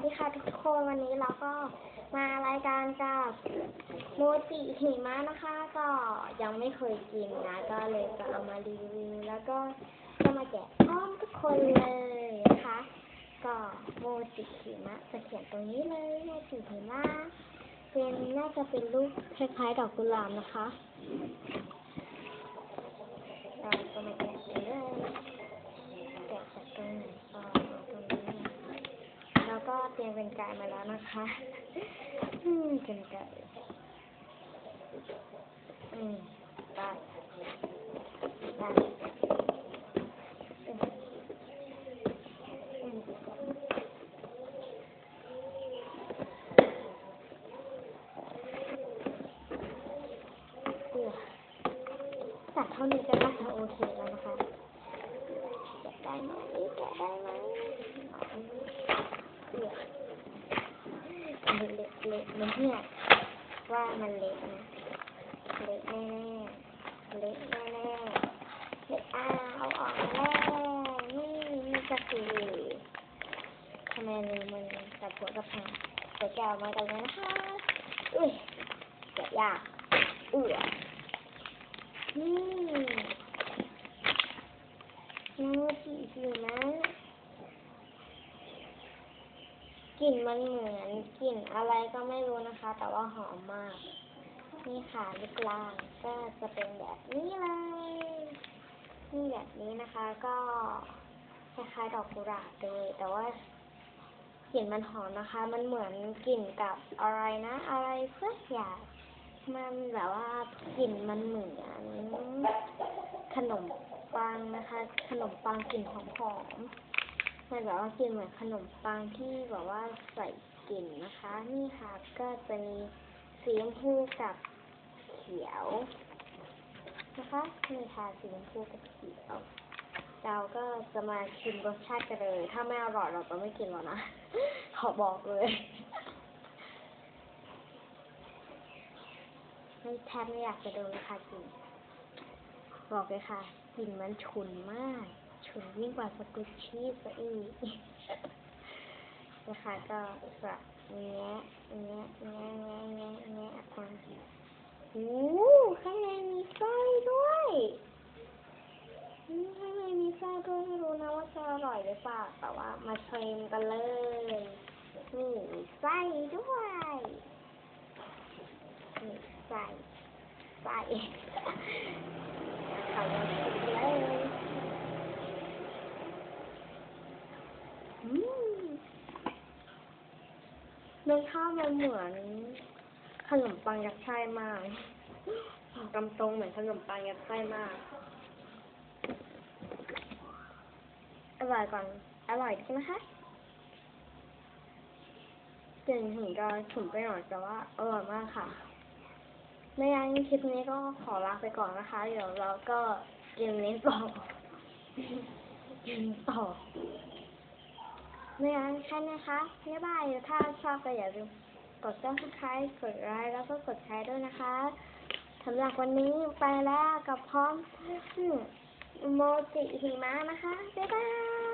สดีค่ะทุกคนวันนี้เราก็มารายการกับโมจิหิมะนะคะ ก็ยังไม่เคยกินนะก็เลยจะเอามารีวิวแล้วก็จะมาแจกพร้อมทุกคนเลยนะคะ ก็โมจิหิมะจะเขียนตรงนี้เลยโมจิหิมะเป็นน่าจะเป็นรูปคล้ายๆดอกกุหลาบนะคะเราจะมาแกะกันเลย แกะจากตรงไหนก่อนเอาตรงนี้นะแล้ว ก็เตรียมเป็นไก่มาแล้วนะคะอืมเป็นไก่อืมได้ได้อือืมเดี๋ยวตัดเท่านี้ก็น่าจะโอเคแล้วนะคะ แกะได้ไหมแกะได้ไหมเดี๋ยวมัน เละเละมันเนี่ยว่ามันเละนะ เละแน่เละแน่เละอ้าวเอาออกแล้วนี่นี่ก็คือทำไมมือมันกับหัวกับหางเดี๋ยวแกออกมากันเลยนะคะ อุ้ยแกะยยากเอื้อนี่ โมจิหิมะ กลิ่นมันเหมือนกลิ่นอะไรก็ไม่รู้นะคะ แต่ว่าหอมมาก นี่ค่ะลูกลางก็จะเป็นแบบนี้เลยนี่แบบนี้นะคะ ก็คล้ายๆดอกกุหลาบเลย แต่ว่ากลิ่นมันหอมนะคะ มันเหมือนกลิ่นกับอะไรนะ อะไรเสักอย่างมันแบบว่ากลิ่นมันเหมือนขนมปังนะคะ ขนมปังกลิ่นหอมๆมั นแบบว่ากลิ่นเหมือนขนมปังที่แบบว่าใส่กลิ่นนะคะ นี่ค่ะก็จะมีสีชมพูกับเขียวนะคะนี่ค่ะสีชมพูกับเขียวเราก็จะมาชิมรสชาติกันเลย ถ้าไม่อร่อยเราจะไม่กินแล้วนะ ขอบอกเลยไม่แทบไม่อยากจะดูเลยค่ะกลิ่นบอกเลยค่ะกลิ่นมันฉุนมาก ฉุนยิ่งกว่าสกุชชี่ซะอีกนะคะก็จะแงะแงะแงะแงะแงะแงะออกมาโอ้ข้างในมีไส้ด้วยข้างในมีไส้ด้วยไม่รู้นะว่าจะอร่อยหรือเปล่าแต่ว่ามาชิมกันเลยนี่มีไส้ด้วยนี่ไส้ไส้ เขาลองชิมเลยอืม รสชาติมันเหมือนขนมปังยัดไส้มากกำตรงเหมือนขนมปังยัดไส้มาก อร่อยก่อน อร่อยใช่ไหมคะกลิ่นถึงจะฉุนไปหน่อยแต่ว่าอร่อยมากค่ะ ไม่งั้นคลิปนี้ก็ขอลาไปก่อนนะคะ เดี๋ยวเราก็เกมนี้ต่อเกมต่อ ไม่งั้นแค่นี้นะคะบ๊ายบายถ้าชอบก็อย่าลืมกดซับสไครต์กดไลค์แล้วก็กดแชร์ด้วยนะคะสำหรับวันนี้ไปแล้วกับพร้อมโมจิหิมะนะคะ บ๊ายบาย